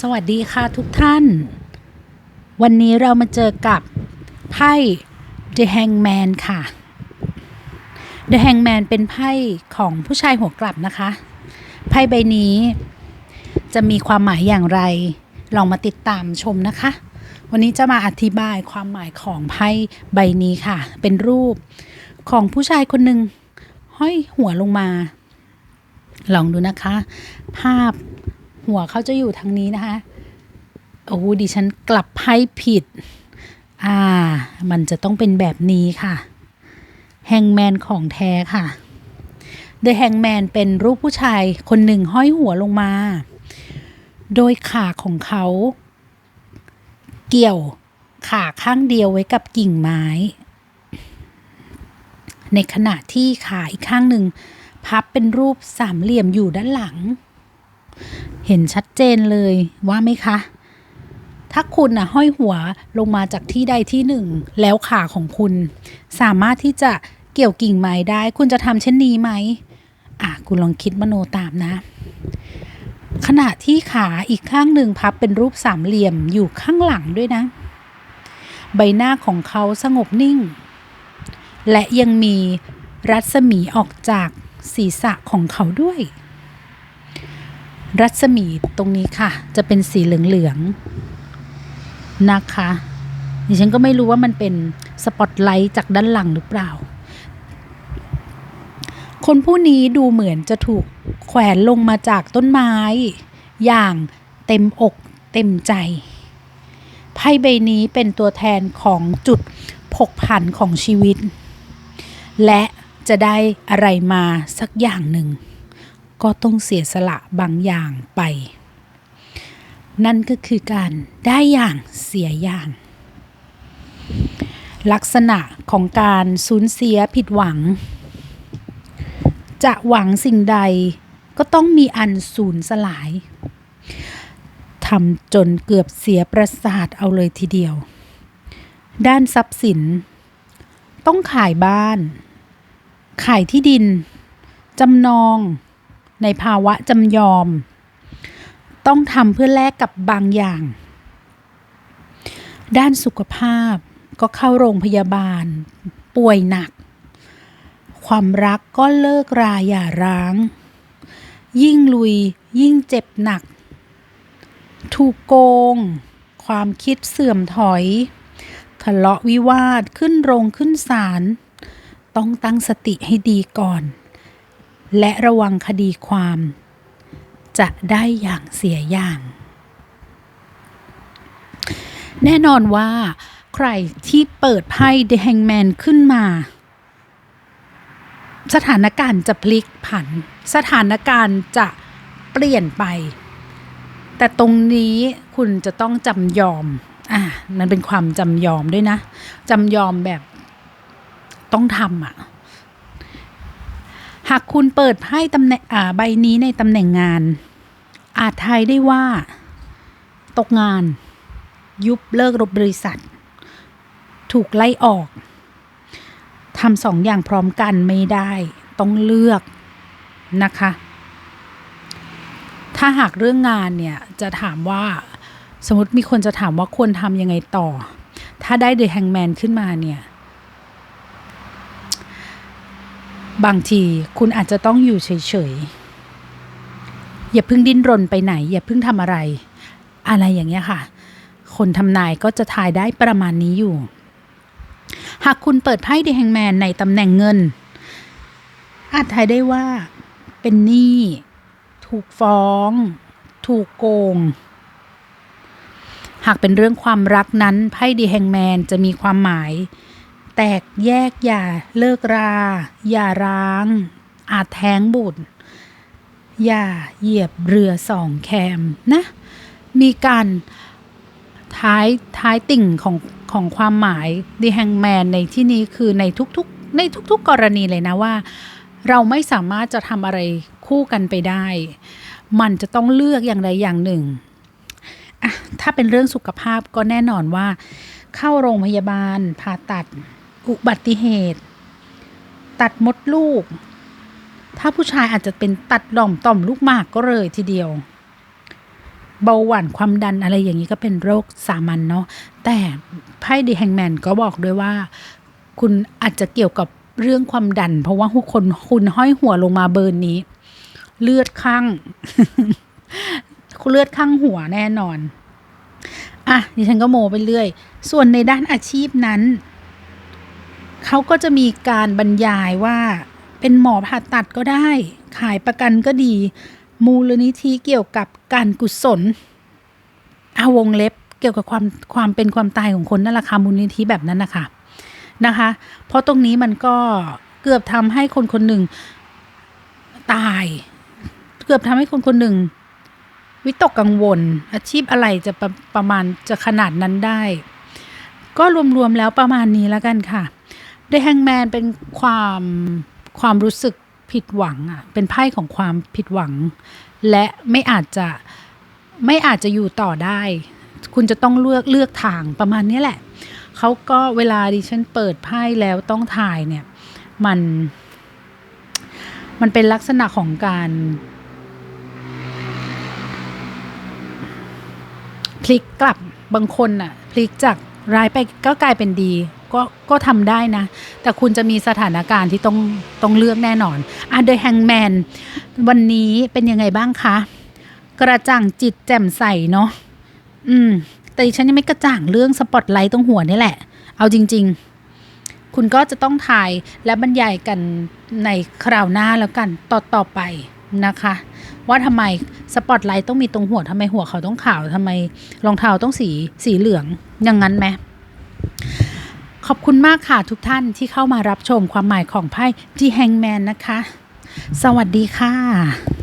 สวัสดีค่ะทุกท่าน วันนี้เรามาเจอกับไพ่ The Hangman ค่ะ The Hangman เป็นไพ่ของผู้ชายหัวกลับนะคะ ไพ่ใบนี้จะมีความหมายอย่างไร ลองมาติดตามชมนะคะ วันนี้จะมาอธิบายความหมายของไพ่ใบนี้ค่ะ เป็นรูปของผู้ชายคนหนึ่งห้อยหัวลงมา ลองดูนะคะ ภาพ หัวเขาจะอยู่ทางนี้นะคะ โอ้โหดิฉันกลับไพ่ผิด อ่า มันจะต้องเป็นแบบนี้ค่ะ แฮงแมนของแท้ค่ะ The Hangman เป็นรูปผู้ชายคนหนึ่งห้อยหัวลงมา โดยขาของเขา เกี่ยวขาข้างเดียวไว้กับกิ่งไม้ ในขณะที่ขาอีกข้างหนึ่ง พับเป็นรูปสามเหลี่ยมอยู่ด้านหลัง เห็นชัดเจนเลยว่าไหมคะ ถ้าคุณนะห้อยหัวลงมาจากที่ใดที่หนึ่ง แล้วขาของคุณ สามารถที่จะเกี่ยวกิ่งไม้ได้ คุณจะทำเช่นนี้ไหมอะคุณลองคิดมโนตามนะ ขณะที่ขาอีกข้างหนึ่งพับเป็นรูปสามเหลี่ยมอยู่ข้างหลังด้วยนะ ใบหน้าของเขาสงบนิ่ง และยังมีรัศมีออกจากศีรษะของเขาด้วย รัศมีตรงนี้ค่ะ จะเป็นสีเหลืองๆนะคะดิฉันก็ไม่รู้ว่ามันเป็นสปอตไลท์จากด้านหลังหรือเปล่า คนผู้นี้ดูเหมือนจะถูกแขวนลงมาจากต้นไม้ อย่างเต็มอกเต็มใจ ไพ่ใบนี้เป็นตัวแทนของจุดผกผันของชีวิต และจะได้อะไรมาสักอย่างหนึ่ง ก็ต้องเสียสละบางอย่างไป นั่นก็คือการได้อย่างเสียอย่าง ลักษณะของการสูญเสียผิดหวัง จะหวังสิ่งใดก็ต้องมีอันสูญสลายทำจนเกือบเสียประสาทเอาเลยทีเดียว ด้านทรัพย์สิน ต้องขายบ้าน ขายที่ดิน จำนอง ในภาวะจำยอม ต้องทำเพื่อแลกกับบางอย่าง ด้านสุขภาพก็เข้าโรงพยาบาล ป่วยหนัก ความรักก็เลิกราอย่าร้าง ยิ่งลุยยิ่งเจ็บหนัก ถูกโกง ความคิดเสื่อมถอย ทะเลาะวิวาทขึ้นโรงขึ้นศาลต้องตั้งสติให้ดีก่อน และระวังคดีความ จะได้อย่างเสียอย่าง แน่นอนว่า ใครที่เปิดไพ่ The Hangman ขึ้นมา สถานการณ์จะพลิกผัน สถานการณ์จะเปลี่ยนไป แต่ตรงนี้คุณจะต้องจำยอมอะมันเป็นความจำยอมด้วยนะ จำยอมแบบต้องทำอะ หากคุณเปิดไพ่ตำแหน่งใบนี้ในตำแหน่งงาน อาจทายได้ว่า ตกงาน ยุบเลิกรบบริษัท ถูกไล่ออกทำสองอย่างพร้อมกันไม่ได้ ต้องเลือกนะคะ ถ้าหากเรื่องงานเนี่ย จะถามว่าสมมติมีคนจะถามว่าควรทำยังไงต่อ ถ้าได้เดอะแฮงแมนขึ้นมาเนี่ย บางทีคุณอาจจะต้องอยู่เฉยๆ อย่าเพิ่งดิ้นรนไปไหน อย่าเพิ่งทำอะไร อะไรอย่างเงี้ยค่ะ คนทำนายก็จะทายได้ประมาณนี้อยู่ หากคุณเปิดไพ่เดแฮงแมนในตำแหน่งเงิน อาจทายได้ว่าเป็นหนี้ถูกฟ้อง ถูกโกง หากเป็นเรื่องความรักนั้นไพ่เดแฮงแมนจะมีความหมาย แตกแยกอย่าเลิกรา อย่าร้าง อาจแท้งบุตร อย่าเหยียบเรือสองแคมนะ มีการท้ายท้ายติ่งของของความหมาย The Hangman ในที่นี้คือในทุกๆ ในทุกๆกรณีเลยนะว่า เราไม่สามารถจะทำอะไรคู่กันไปได้ มันจะต้องเลือกอย่างใดอย่างหนึ่งอะถ้าเป็นเรื่องสุขภาพก็แน่นอนว่า เข้าโรงพยาบาลผ่าตัด อุบัติเหตุ ตัดมดลูก ถ้าผู้ชายอาจจะเป็นตัดหล่อมต่อมลูกหมากก็เลยทีเดียว เบาหวานความดันอะไรอย่างนี้ก็เป็นโรคสามัญเนาะแต่ไพ่ดีแฮงแมนก็บอกด้วยว่า คุณอาจจะเกี่ยวกับเรื่องความดัน เพราะว่าคนคุณห้อยหัวลงมาเบิร์นนี้ เลือดข้างเลือดข้างหัวแน่นอน อะดิฉันก็โมไปเรื่อย ส่วนในด้านอาชีพนั้น เขาก็จะมีการบรรยายว่าเป็นหมอผ่าตัดก็ได้ ขายประกันก็ดี มูลนิธิเกี่ยวกับการกุศลอาวงเล็บเกี่ยวกับความความเป็นความตายของคนนั่นแหละค่ะมูลนิธิแบบนั้นนะคะนะคะ เพราะตรงนี้มันก็เกือบทำให้คนคนหนึ่งตาย เกือบทำให้คนคนหนึ่ง วิตกกังวล อาชีพอะไรจะประประมาณจะขนาดนั้นได้ ก็รวมๆแล้วประมาณนี้แล้วกันค่ะ The Hangman เป็นความความรู้สึกผิดหวังอะ เป็นไพ่ของความผิดหวัง และไม่อาจจะไม่อาจจะอยู่ต่อได้ คุณจะต้องเลือกเลือกทางประมาณนี้แหละ เขาก็เวลาดิฉันเปิดไพ่แล้วต้องถ่ายเนี่ย มัน มันเป็นลักษณะของการพลิกกลับบางคนน่ะ พลิกจากร้ายไปก็กลายเป็นดี ก็ก็ทำได้นะ แต่คุณจะมีสถานการณ์ที่ต้องต้องเลือกแน่นอนอะ The Hangman วันนี้เป็นยังไงบ้างคะ กระจ่างจิตแจ่มใสเนาะอืม แต่ฉันยังไม่กระจ่างเรื่องสปอตไลท์ตรงหัวนี่แหละ เอาจริง ๆ คุณก็จะต้องถ่ายและบรรยายกันในคราวหน้าแล้วกันต่อต่อไปนะคะ ว่าทำไมสปอตไลท์ต้องมีตรงหัวทำไมหัวเขาต้องขาวทำไมรองเท้าต้องสีสีเหลืองอย่างนั้นไหม ขอบคุณมากค่ะทุกท่านที่เข้ามารับชมความหมายของไพ่ The Hangman นะคะ สวัสดีค่ะ